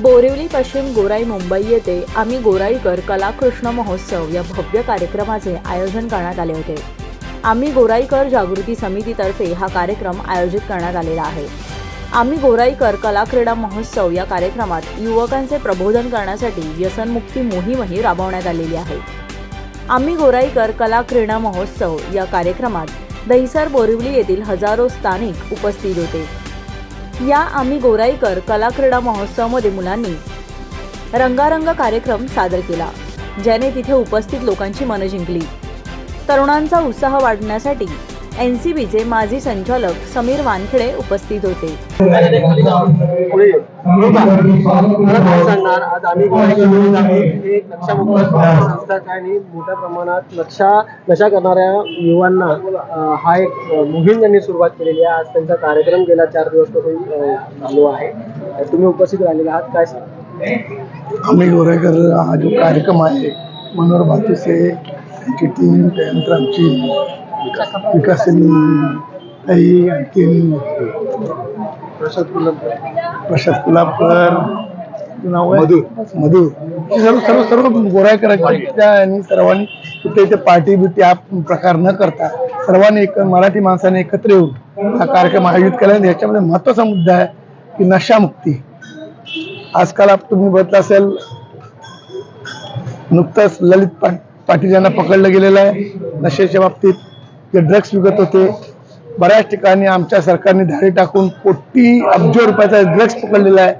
बोरिवली पश्चिम गोराई मुंबई येथे आम्ही गोराईकर कलाकृष्ण महोत्सव या भव्य कार्यक्रमाचे आयोजन करण्यात आले होते. आम्ही गोराईकर जागृती समितीतर्फे हा कार्यक्रम आयोजित करण्यात आलेला आहे. आम्ही गोराईकर कला क्रीडा महोत्सव या कार्यक्रमात युवकांचे प्रबोधन करण्यासाठी व्यसनमुक्ती मोहीमही राबवण्यात आलेली आहे. आम्ही गोराईकर कला क्रीडा महोत्सव या कार्यक्रमात दहिसर बोरिवली येथील हजारो स्थानिक उपस्थित होते. या आम्ही गोराईकर कला क्रीडा मुलांनी रंगारंग कार्यक्रम सादर केला ज्याने तिथे उपस्थित लोकांची मनं जिंकली. तरुणांचा उत्साह वाढण्यासाठी एन सी बीचे माजी संचालक समीर वानखेडे उपस्थित होते. काय सांगणार आज आम्ही संस्था आहे आणि मोठ्या प्रमाणात नक्षा नशा करणाऱ्या युवांना हा एक मोहीम त्यांनी सुरुवात केलेली आहे. आज त्यांचा कार्यक्रम गेला चार दिवसपासून चालू आहे. तुम्ही उपस्थित राहिलेले आहात काय सांगा आम्ही गोरेकर हा जो कार्यक्रम आहे मनोहर बातुसे त्यांची टीम त्यानंतर आमची विकासनी आणखीन प्रसाद प्रसाद? मधु. सर्व सर्व सर्व आणि सर्वांनी कुठे पार्टी बिटी हा प्रकार न करता सर्वांनी एक मराठी माणसाने एकत्र येऊन हा कार्यक्रम आयोजित केला आणि याच्यामध्ये महत्त्वाचा मुद्दा आहे की नशामुक्ती आजकाल आप- तुम्ही बघितलं असेल नुकतंच ललित पाटील यांना पकडलं गेलेलं आहे नशेच्या बाबतीत. जे ड्रग्स विकत होते बऱ्याच ठिकाणी आमच्या सरकारने धाडी टाकून कोटी अब्ज रुपयाचा ड्रग्स पकडलेला आहे.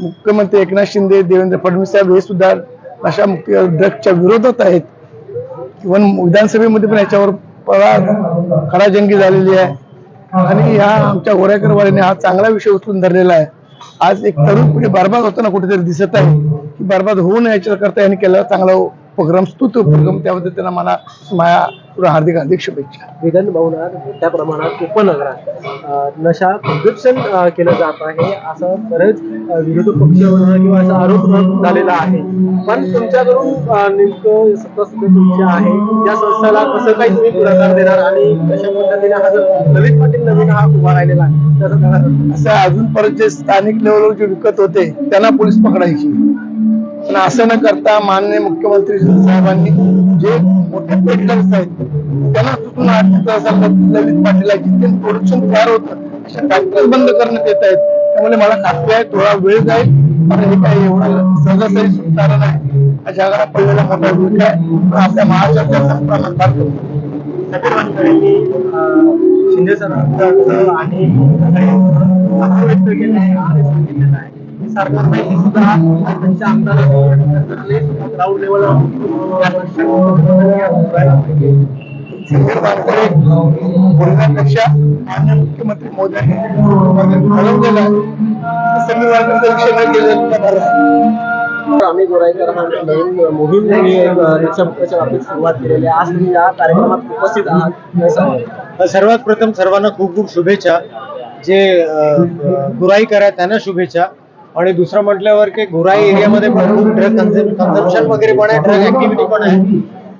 मुख्यमंत्री एकनाथ शिंदे देवेंद्र फडणवीस साहेब हे सुद्धा अशा मुख्य ड्रग्सच्या विरोधात आहेत. इव्हन विधानसभेमध्ये पण याच्यावर खडाजंगी झालेली आहे. आणि ह्या आमच्या गोरेकरवाडीने हा चांगला विषय उचलून धरलेला आहे. आज एक तरुण पिढी बर्बाद होताना कुठेतरी दिसत आहे. की बर्बाद होऊ नये याच्याकरता यांनी केला चांगला उपक्रम स्तुत उपक्रम त्याबद्दल त्यांना मला माया पुढे हार्दिक हार्दिक शुभेच्छा. विधान भवनात मोठ्या प्रमाणात उपनगरात नशा प्रदूषण केलं जात आहे असं बरेच अं, विरोधक पक्ष किंवा असा आरोप झालेला आहे. पण तुमच्याकडून नेमकं सत्ता तुमची आहे. या संस्थेला कसं काही तुम्ही पुढाकार देणार आणि कशा पद्धतीने हा जो ललित पाटील नवीन हा उभा राहिलेला आहे? असं अजूनपर्यंत जे स्थानिक लेवलवर जे विकत होते त्यांना पोलीस पकडायची. पण असं न करता माननीय मुख्यमंत्री साहेबांनी जे मोठे पेटलर्स आहेत त्यांना तिथून अटक असाल ललित पाटील जिथे प्रोडक्शन तयार होतं अशा फॅक्टरी बंद करण्यात येत आहेत. त्यामुळे मला खात्री आहे थोडा वेळ जाईल पण हे काही एवढं सहजासहजी सुटणार नाही. हा जगाला पडलेला मोठा भूमिका आहे. पण आपल्या महाराष्ट्राच्या प्रमाण करतो कमी आहे. समीर वानखेडेंनी, अं, शिंदे सरकारचं आणि असं व्यक्त केलं आहे सुद्धा त्यांच्या ग्राउंड लेवलवर बोलण्यापेक्षा मान्य मुख्यमंत्री ठरवलेलं विषय न आहे. आम्ही गोराईकर हा नवीन मोहीम बाबतीत सुरुवात केलेली आहे आज तुम्ही या कार्यक्रमात उपस्थित आहात? सर्वात प्रथम सर्वांना खूप खूप शुभेच्छा जे गुराई करा त्यांना शुभेच्छा आणि दुसरं म्हटल्यावर की गुराई एरियामध्ये खूप ड्रग कन्झम्पशन वगैरे पण आहे ड्रग ऍक्टिव्हिटी पण आहे.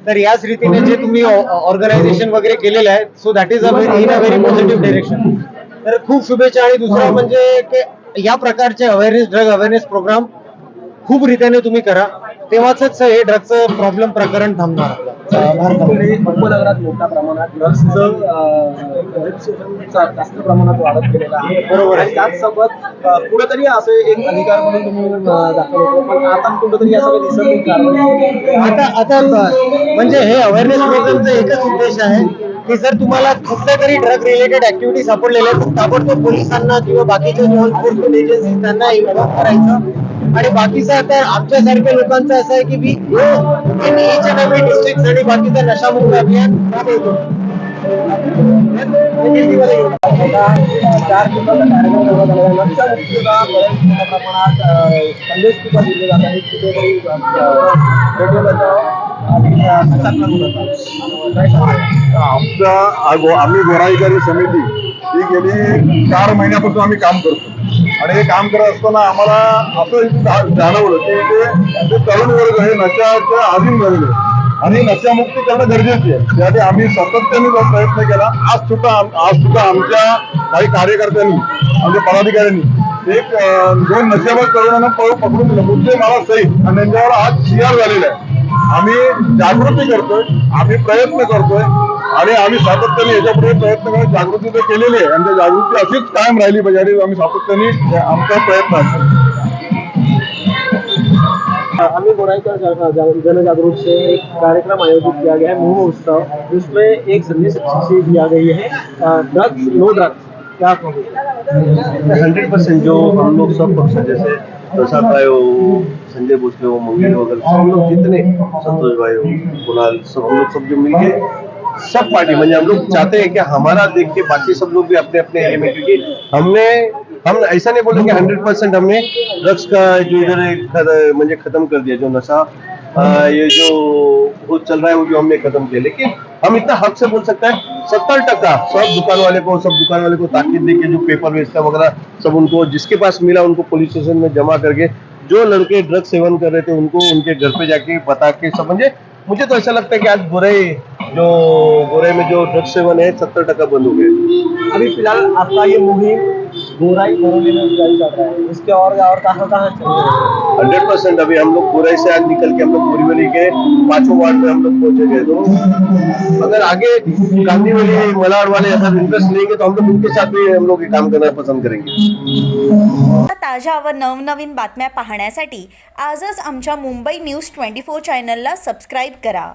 तर याच रीतीने जे तुम्ही ऑर्गनायझेशन वगैरे केलेलं आहे so that is a in a very positive direction तर खूप शुभेच्छा आणि दुसरं म्हणजे की या प्रकारचे अवेअरनेस ड्रग अवेअरनेस प्रोग्राम खूप रीतीने तुम्ही करा. तेव्हाच हे ड्रगचं प्रॉब्लेम प्रकरण थांबणार आपलं. भारतामध्ये उपनगरात मोठ्या प्रमाणात ड्रग्सचं कंझम्पशनचा जास्त प्रमाणात वाढत गेलेलं आहे बरोबर आहे. आणि त्याचसोबत अं, कुठेतरी असे एक अधिकार म्हणून तुम्ही अं, दाखल होतो पण आता कुठेतरी असं काही दिसत नाही कारवाई आता आता ब- म्हणजे हे अवेअरनेस प्रोग्रामचा एकच उद्देश आहे की जर तुम्हाला कुठल्या तरी ड्रग रिलेटेड ऍक्टिव्हिटी सापडलेल्या आहेत ताबडतोब पोलिसांना किंवा बाकीच्या एजन्सी त्यांना इन्फॉर्म करायचं आणि बाकीचं आता आमच्यासारख्या लोकांचं असं आहे की मी डिस्ट्रिक्ट आणि बाकीचं नशामुक्त अभियान राबवतो. चार प्रमाणात संदेश सुद्धा दिले जात आहेत कुठेतरी नशा आमचा आम्ही गोराईकारी समिती ही गेली चार महिन्यापासून आम्ही काम करतो. आणि हे काम करत असताना आम्हाला असं इथे जाणवलं की ते तरुण वर्ग हे नशाच्या अधीन झालेले आहे. आणि नशामुक्ती करणं गरजेचे आहे. त्यासाठी आम्ही सातत्याने जो प्रयत्न केला. आज सुद्धा आज सुद्धा आमच्या काही कार्यकर्त्यांनी आमच्या पदाधिकाऱ्यांनी एक दोन नशेबाज तरुणांना पळू पकडून मुद्दे मला सहित आणि त्यांच्यावर आज शियार झालेला आहे. आम्ही जागृती करतोय आम्ही प्रयत्न करतोय. आणि आम्ही सातत्याने याच्यापुढे प्रयत्न करत जागृती तर केलेली आहे. आणि त्या जागृती अशीच कायम राहिली पाहिजे. आणि आम्ही सातत्याने आमचा प्रयत्न असतो अमी गोराईकर जा- जा- जन जागरूक से एक कार्यक्रम आयोजित किया गया है मुँह उत्सव. जिसमें एक संदेश से दिया गई है ड्रग्स नो ड्रग्स क्या कहोगे? हंड्रेड परसेंट जो हम लोग सब पक्ष जैसे प्रसाद भाई हो संजय भोसले हो मंगेश वगैरह सब लोग जितने संतोष भाई हो कुणाल सब हम लोग सब जो मिलके सब पार्टी म्हणजे हम लोग चाहते हैं कि हमारा देख के बाकी सब लोग भी अपने अपने एरिया में क्योंकि हमने हम ऐसा नहीं बोले कि हंड्रेड परसेंट हमने ड्रग्स का जो इधर म्हणजे खत्म कर दिया जो नशा अ, ये जो वो चल रहा है वो जो हमने खत्म किया। लेकिन हम इतना हक से बोल सकते हैं सत्तर टका सब दुकान वाले को सब दुकान वाले को ताकीद दे के जो पेपर बेचता वगैरह सब उनको जिसके पास मिला उनको पुलिस स्टेशन में जमा करके जो लड़के ड्रग सेवन कर रहे थे, उनको उनके घर पे जाके बता के समझे मुझे तो ऐसा लगता है कि आज बुरे, जो बुरे में जो ड्रग सेवन है, सत्तर टका बंद हो गए। अभी फ़िलहाल आपका ये मुहिम गोराई जारी चल रहा है। इसके और और कहाँ कहाँ चल रहा है? हंड्रेड परसेंट अभी हम लोग पूरे से आज निकल के हम लोग बोरीवली के पांचों वार्ड में हम लोग पहुंचे गए तो अगर आगे गांधी वाले मलाड वाले अगर इंटरेस्ट लेंगे तो हम लोग उनके साथ भी हम लोग ये काम करना पसंद करेंगे। ताज्या व नवनवीन बातम्या पाहण्यासाठी आजच आमच्या मुंबई न्यूज ट्वेंटी फोर चॅनलला सबस्क्राईब करा.